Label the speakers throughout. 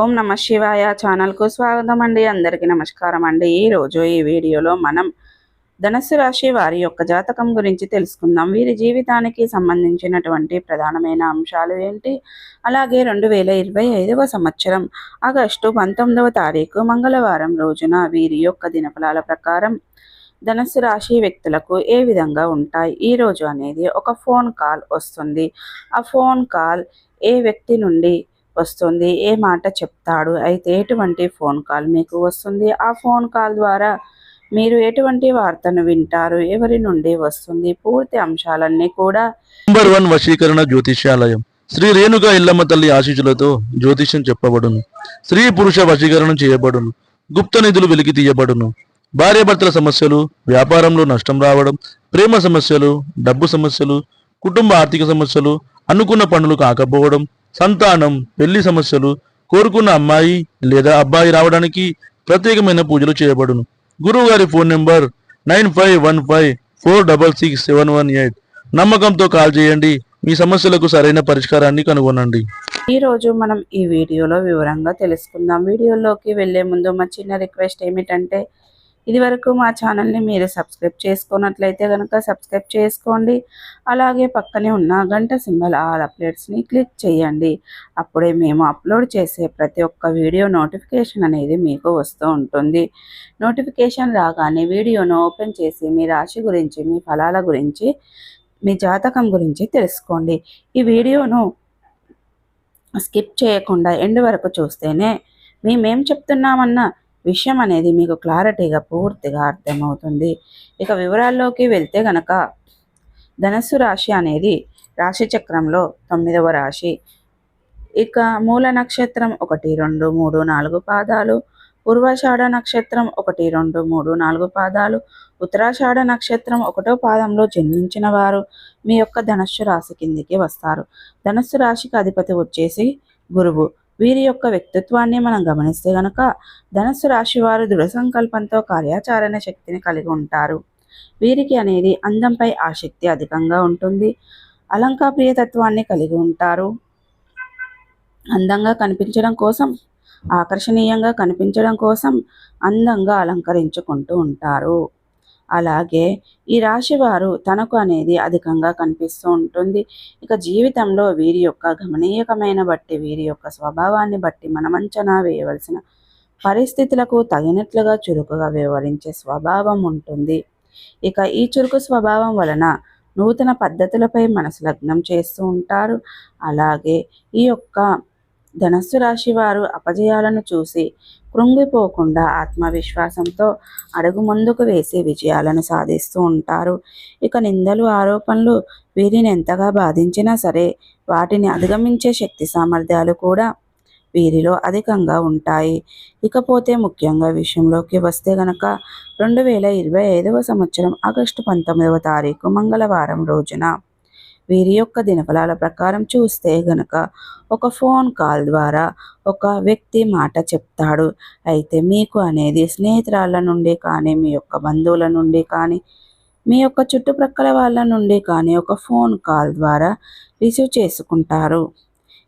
Speaker 1: ఓం నమ శివాయ ఛానల్కు స్వాగతం అండి అందరికీ నమస్కారం అండి ఈరోజు ఈ వీడియోలో మనం ధనస్సు రాశి వారి యొక్క జాతకం గురించి తెలుసుకుందాం. వీరి జీవితానికి సంబంధించినటువంటి ప్రధానమైన అంశాలు ఏంటి? అలాగే రెండు వేల ఇరవై ఐదవ సంవత్సరం ఆగస్టు పంతొమ్మిదవ తారీఖు మంగళవారం రోజున వీరి యొక్క దినఫలాల ప్రకారం ధనస్సు రాశి వ్యక్తులకు ఏ విధంగా ఉంటాయి? ఈ రోజు అనేది ఒక ఫోన్ కాల్ వస్తుంది. ఆ ఫోన్ కాల్ ఏ వ్యక్తి నుండి వస్తుంది. ఏ మాట చెప్తాడు? అయితే ఎటువంటి ఫోన్ కాల్ మీకు వస్తుంది? ఆ ఫోన్ కాల్ ద్వారా మీరు ఎటువంటి వార్తను వింటారు? ఎవరి నుండి వస్తుంది? పూర్తి అంశాలన్నీ కూడా
Speaker 2: నంబర్ వన్ వశీకరణ జ్యోతిష్యాలయం. శ్రీ రేణుక ఇల్లమ్మ తల్లి ఆశీస్సులతో జ్యోతిష్యం చెప్పబడును. స్త్రీ పురుష వశీకరణం చేయబడును. గుప్త నిధులు వెలికి తీయబడును. భార్యాభర్తల సమస్యలు వ్యాపారంలో నష్టం రావడం ప్రేమ సమస్యలు డబ్బు సమస్యలు కుటుంబ ఆర్థిక సమస్యలు అనుకున్న పనులు కాకపోవడం సంతానం పెళ్ళి సమస్యలు కోరుకున్న అమ్మాయి లేదా అబ్బాయి రావడానికి ప్రత్యేకమైన పూజలు చేయబడును. గురువు గారి phone number nine five one five four double six seven one eight. నమ్మకంతో కాల్ చేయండి. మీ సమస్యలకు సరైన పరిష్కారాన్ని కనుగొనండి.
Speaker 1: ఈ రోజు మనం ఈ వీడియోలో వివరంగా తెలుసుకుందాం. వీడియోలోకి వెళ్ళే ముందు మా చిన్న రిక్వెస్ట్ ఏమిటంటే ఇది వరకు మా ఛానల్ని మీరు సబ్స్క్రైబ్ చేసుకున్నట్లయితే కనుక సబ్స్క్రైబ్ చేసుకోండి. అలాగే పక్కనే ఉన్న గంట సింబల్ ఆల్ అప్డేట్స్ని క్లిక్ చేయండి. అప్పుడే మేము అప్లోడ్ చేసే ప్రతి ఒక్క వీడియో నోటిఫికేషన్ అనేది మీకు వస్తూ ఉంటుంది. నోటిఫికేషన్ రాగానే వీడియోను ఓపెన్ చేసి మీ రాశి గురించి మీ ఫలాల గురించి మీ జాతకం గురించి తెలుసుకోండి. ఈ వీడియోను స్కిప్ చేయకుండా ఎండ్ వరకు చూస్తేనే మేమేం చెప్తున్నామన్నా విషయం అనేది మీకు క్లారిటీగా పూర్తిగా అర్థమవుతుంది. ఇక వివరాల్లోకి వెళ్తే గనక ధనస్సు రాశి అనేది రాశి చక్రంలో తొమ్మిదవ రాశి. ఇక మూల నక్షత్రం ఒకటి రెండు మూడు నాలుగు పాదాలు. పూర్వాషాఢ నక్షత్రం ఒకటి రెండు మూడు నాలుగు పాదాలు. ఉత్తరాషాఢ నక్షత్రం ఒకటో పాదంలో జన్మించిన వారు మీ యొక్క ధనస్సు రాశి కిందికి వస్తారు. ధనస్సు రాశికి అధిపతి వచ్చేసి గురువు. వీరి యొక్క వ్యక్తిత్వాన్ని మనం గమనిస్తే గనక ధనస్సు రాశి వారు దృఢ సంకల్పంతో కార్యాచరణ శక్తిని కలిగి ఉంటారు. వీరికి అనేది అందంపై ఆసక్తి అధికంగా ఉంటుంది. అలంకాప్రియతత్వాన్ని కలిగి ఉంటారు. అందంగా కనిపించడం కోసం ఆకర్షణీయంగా కనిపించడం కోసం అందంగా అలంకరించుకుంటూ ఉంటారు. అలాగే ఈ రాశి వారు తనకు అనేది అధికంగా కనిపిస్తూ ఉంటుంది. ఇక జీవితంలో వీరి యొక్క గమనీయకమైన బట్టి వీరి యొక్క స్వభావాన్ని బట్టి మనం అంచనా వేయవలసిన పరిస్థితులకు తగినట్లుగా చురుకుగా వ్యవహరించే స్వభావం ఉంటుంది. ఇక ఈ చురుకు స్వభావం వలన నూతన పద్ధతులపై మనసు లగ్నం చేస్తూ ఉంటారు. అలాగే ఈ యొక్క ధనస్సు రాశి వారు అపజయాలను చూసి కృంగిపోకుండా ఆత్మవిశ్వాసంతో అడుగు ముందుకు వేసి విజయాలను సాధిస్తూ ఉంటారు. ఇక నిందలు ఆరోపణలు వీరిని ఎంతగా బాధించినా సరే వాటిని అధిగమించే శక్తి సామర్థ్యాలు కూడా వీరిలో అధికంగా ఉంటాయి. ఇకపోతే ముఖ్యంగా విషయంలోకి వస్తే గనక రెండు వేల ఇరవై ఐదవ సంవత్సరం ఆగస్టు పంతొమ్మిదవ తారీఖు మంగళవారం రోజున వీరి యొక్క దినఫలాల ప్రకారం చూస్తే గనక ఒక ఫోన్ కాల్ ద్వారా ఒక వ్యక్తి మాట చెప్తాడు. అయితే మీకు అనేది స్నేహితురాళ్ళ నుండి కానీ మీ యొక్క బంధువుల నుండి కానీ మీ యొక్క చుట్టుప్రక్కల వాళ్ళ నుండి కానీ ఒక ఫోన్ కాల్ ద్వారా రిసీవ్ చేసుకుంటారు.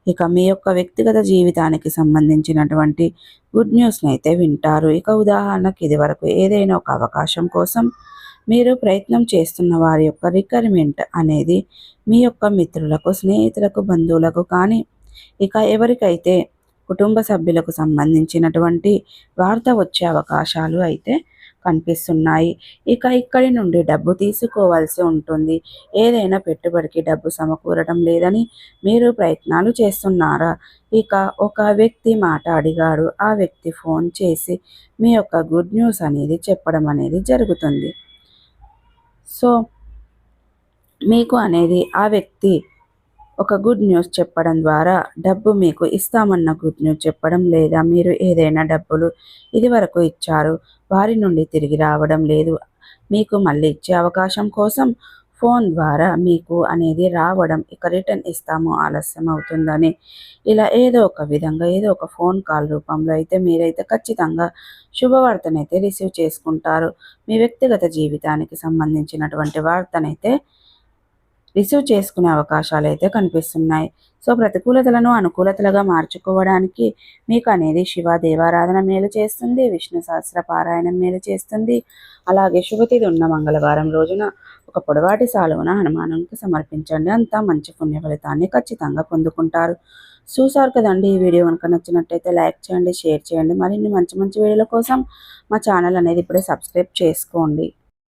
Speaker 1: ఇక మీ యొక్క వ్యక్తిగత జీవితానికి సంబంధించినటువంటి గుడ్ న్యూస్ని అయితే వింటారు. ఇక ఉదాహరణకి ఇది వరకు ఏదైనా ఒక అవకాశం కోసం మీరు ప్రయత్నం చేస్తున్న వారి యొక్క రిక్వైర్మెంట్ అనేది మీ యొక్క మిత్రులకు స్నేహితులకు బంధువులకు కానీ ఇక ఎవరికైతే కుటుంబ సభ్యులకు సంబంధించినటువంటి వార్త వచ్చే అవకాశాలు అయితే కనిపిస్తున్నాయి. ఇక ఇక్కడి నుండి డబ్బు తీసుకోవాల్సి ఉంటుంది. ఏదైనా పెట్టుబడికి డబ్బు సమకూరడం లేదని మీరు ప్రయత్నాలు చేస్తున్నారా? ఇక ఒక వ్యక్తి మాట అడిగాడు. ఆ వ్యక్తి ఫోన్ చేసి మీ యొక్క గుడ్ న్యూస్ అనేది చెప్పడం అనేది జరుగుతుంది. సో మీకు అనేది ఆ వ్యక్తి ఒక గుడ్ న్యూస్ చెప్పడం ద్వారా డబ్బు మీకు ఇస్తామన్న గుడ్ న్యూస్ చెప్పడం లేదా మీరు ఏదైనా డబ్బులు ఇది వరకు ఇచ్చారు వారి నుండి తిరిగి రావడం లేదు మీకు మళ్ళీ ఇచ్చే అవకాశం కోసం ఫోన్ ద్వారా మీకు అనేది రావడం ఇక రిటర్న్ ఇస్తాము ఆలస్యం అవుతుందని. ఇలా ఏదో ఒక విధంగా ఏదో ఒక ఫోన్ కాల్ రూపంలో అయితే మీరైతే ఖచ్చితంగా శుభవార్తనైతే రిసీవ్ చేసుకుంటారు. మీ వ్యక్తిగత జీవితానికి సంబంధించినటువంటి వార్తనైతే రిసీవ్ చేసుకునే అవకాశాలు అయితే కనిపిస్తున్నాయి. సో ప్రతికూలతలను అనుకూలతలుగా మార్చుకోవడానికి మీకు అనేది శివ దేవారాధన మేలు చేస్తుంది విష్ణు సహస్ర పారాయణం మేలు చేస్తుంది. అలాగే శుభతిథి ఉన్న మంగళవారం రోజున ఒక పొడవాటి సాలువన హనుమానంకి సమర్పించండి. అంతా మంచి పుణ్య ఫలితాన్ని ఖచ్చితంగా పొందుకుంటారు. చూసారు కదండి ఈ వీడియో కనుక నచ్చినట్టయితే లైక్ చేయండి షేర్ చేయండి. మరిన్ని మంచి మంచి వీడియోల కోసం మా ఛానల్ అనేది ఇప్పుడే సబ్స్క్రైబ్ చేసుకోండి.